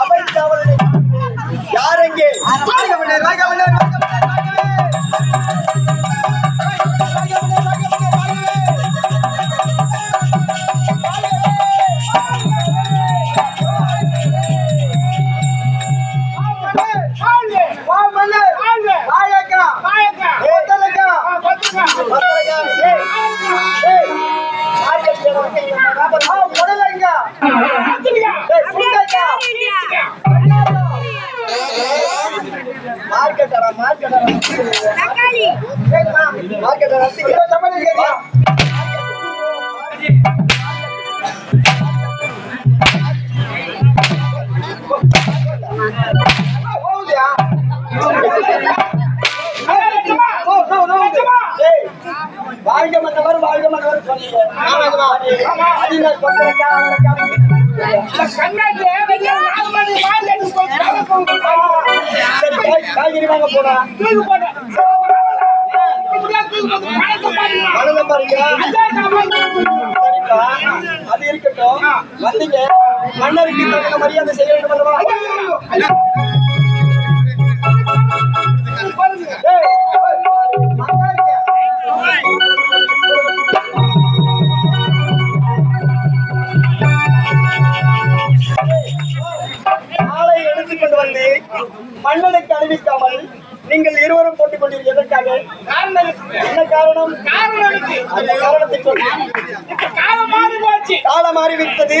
அவை காவலனை மார்க்கெட்டடா, மார்க்கெட்டடா. ஏய், மா, மார்க்கெட்டடா, ரசிக்க. தமிழ் கேட்கலாம். போகுதியா? போ, போ, போ. ஏய், வாழ்க மன்னவர் வாழ்க மன்னவர் சொன்னீங்க சரி காய்கறி வாங்க போனா அது இருக்கட்டும். வந்தீங்க மன்னருக்கு மரியாதை செய்ய வேண்டும் அல்லவா? ஆளை எடுத்துக்கொண்டு வந்து மன்னனுக்கு அறிவிக்காமல் நீங்கள் இருவரும் போட்டுக் கொண்டீர்கள் எதற்காக என்ன காரணம்? அந்த காரணத்தை சொல்லுங்கள் காலம் மாறிவிட்டது.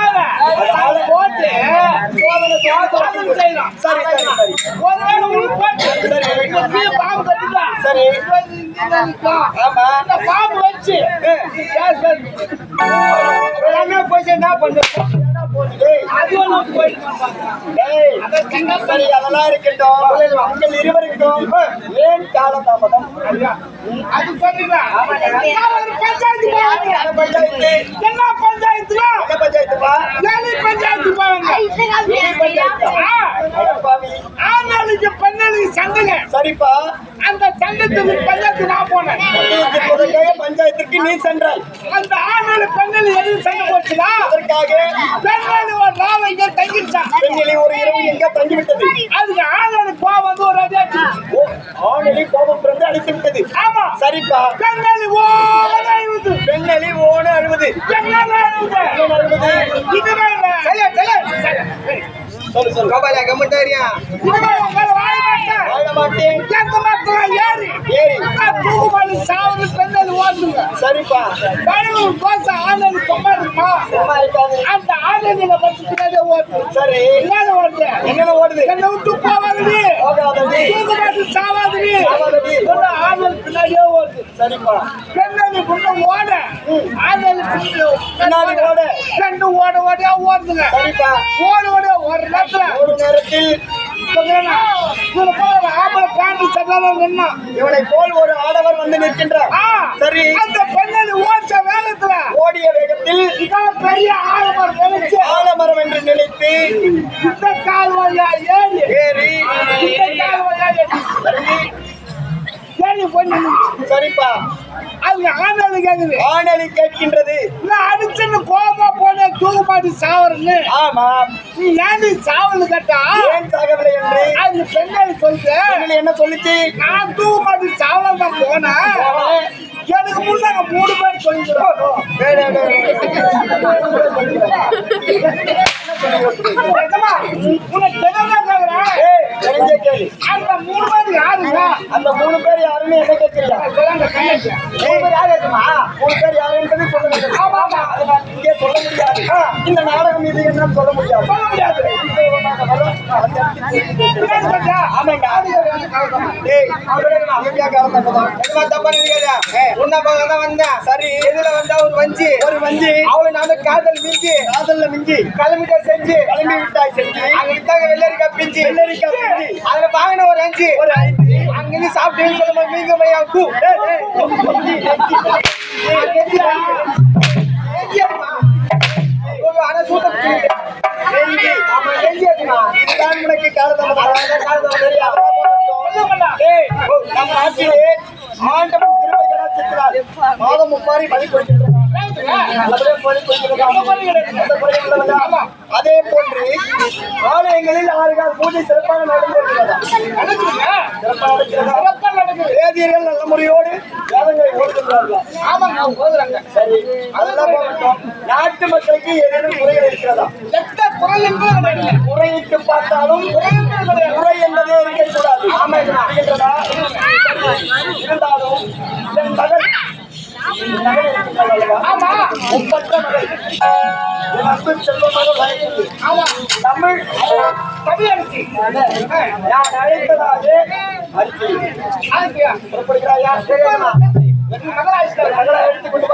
சரி சரி சரி. சரி ஆமா. பாம்பு வச்சு என்ன போச்சு என்ன பண்ணு. டேய், அது ஒண்ணு போயிட்டு டேய், சரி அதெல்லாம் இருக்கட்டும். உங்கள் இருவருக்கும். ஏன் காலதாமதம். அது சொல்றீங்களா ஒரு பஞ்சாயத்து என்ன பஞ்சாயத்துப்பா வேலை பஞ்சாயத்து? போவாங்க ஆ, அடப்பாவி. ஆணாளுக்கு பெண்ணாளுக்கு சண்டைங்க. சரிப்பா. அந்த சண்டைக்கு பஞ்சாயத்து நான் போனேன். பஞ்சாயத்திற்கு நீ சென்றாய். அந்த ஆணாளு பெண்ணாளு எதுவும் சண்டை போச்சுன்னா அதற்காக பெண்ணாளு ஒரு நாள் இங்க தங்கிருச்சான். ஒரு இரவு எங்க தங்கிவிட்டது. அதுக்கு ஆணாளு கோவம் வந்து ஒரு ஆணலி கோபம் பிறந்து அடித்து விட்டது. ஆமா. சரிப்பா. பெண்ணாளு ஓட அழுவுது. பெண்ணலி ஓட அழுவது. பெண்ணாளு அழுவுது. இதுவே இல்ல. சொல்லு சொல்லு. கம்மட்டாரியா இதுவே உங்களை வாழ மாட்டேன். வாழ மாட்டேன். ஏறி? ஏறி தூக்குமாடி சாவடி பெண்ணாளு ஓடுங்க சரிப்பா கடவுள் இருக்குமா சும்மா இருக்காது அந்த ஆனதில பத்து பின்னாடியே ஓடுது சரி ஓடுது எங்கன ஓடுது என்னை விட்டு போவாதடி போகாதடி தூக்குமாடி சாவாதடி பின்னாடியே ஓடுது சரிப்பா பெண்ணாளி புண்ணு ஓட. ஆனல் பின்னாடி ஓட. ரெண்டு ஓட ஓடியா ஓடுதுங்க. ஓட ஓடியா ஒரு நேரத்துல ஒரு நேரத்தில் இவனை போல் ஒரு ஆடவர் வந்து நிற்கின்றார். சரி. அந்த பெண்ணாளி ஓட்ட வேகத்துல ஓடிய வேகத்தில் இதான் பெரிய சரிப்பா. அது ஆனாலு கேக்குது. ஆணலி கேட்கின்றது. நான் அடிச்சுன்னு கோபமா போனே தூக்கு மாட்டி ஆமா. நீ ஏன்டி சாவல் கேட்டா? ஏன் சாகவில்லை என்று? அது பெண்ணாளி பெண்ணில் என்ன சொல்லிச்சு? நான் தூக்கு மாட்டி சாவல் தான் போனேன். எனக்கு முன்னாங்க மூணு பேர் சொல்லிக்கிறோம். உனக்கு தெரிஞ்சே கேளு. அந்த மூணு பேர் அந்த மூணு பேர் யாருன்னு சொல்லுங்க கையெழுத்து. மூணு பேர் யார் இருக்குமா மூணு பேர் யார் என்பது சொல்ல ஆமா அதை நான் இங்கே சொல்ல முடியாது. இந்த நாடகம் இது என்னன்னு சொல்ல முடியாது. சொல்ல முடியாது. கிளம்பி விட்டாய் செஞ்சு. அங்க வித்தாங்க வெள்ளரிக்காய் பிஞ்சு. வெள்ளரிக்காய் அதுல வாங்கின ஒரு அஞ்சு. ஒரு அஞ்சு. அங்க அங்கிருந்து சாப்பிட்டு சொல்லுமா நீங்க மையா டூ ஆண்டவன் திரும்ப மாதம் மும்மாறி பலி கொடுத்திருக்கிறார் பலி கொடுத்திருக்கிறார். அதே போன்று ஆலயங்களில் ஆறு கால் பூஜை சிறப்பாக நடந்திருக்கிறதா. சிறப்பாக நடக்கிறதா. வேதியர்கள் நல்ல முறையோடு வேதங்களை ஓடுகின்றார்களா. ஆமாங்க, ஓதுறாங்க. சரி அதெல்லாம் போகட்டும் நாட்டு மக்களுக்கு ஏதேனும் குறைகள் இருக்கிறதா? குரல் என்பது. குறையிட்டு பார்த்தாலும் குறை என்பதே இருக்கக்கூடாது ஆமா இருக்கின்றதா? இருந்தாலும் என் மகள் என் மகள். மக்கள் செல்வமாக வளர்ந்தது தமிழ் தமிழரசி நான் அழைத்ததாக புறப்படுகிறாயா மகளாய் மகளை எடுத்துக்கொண்டு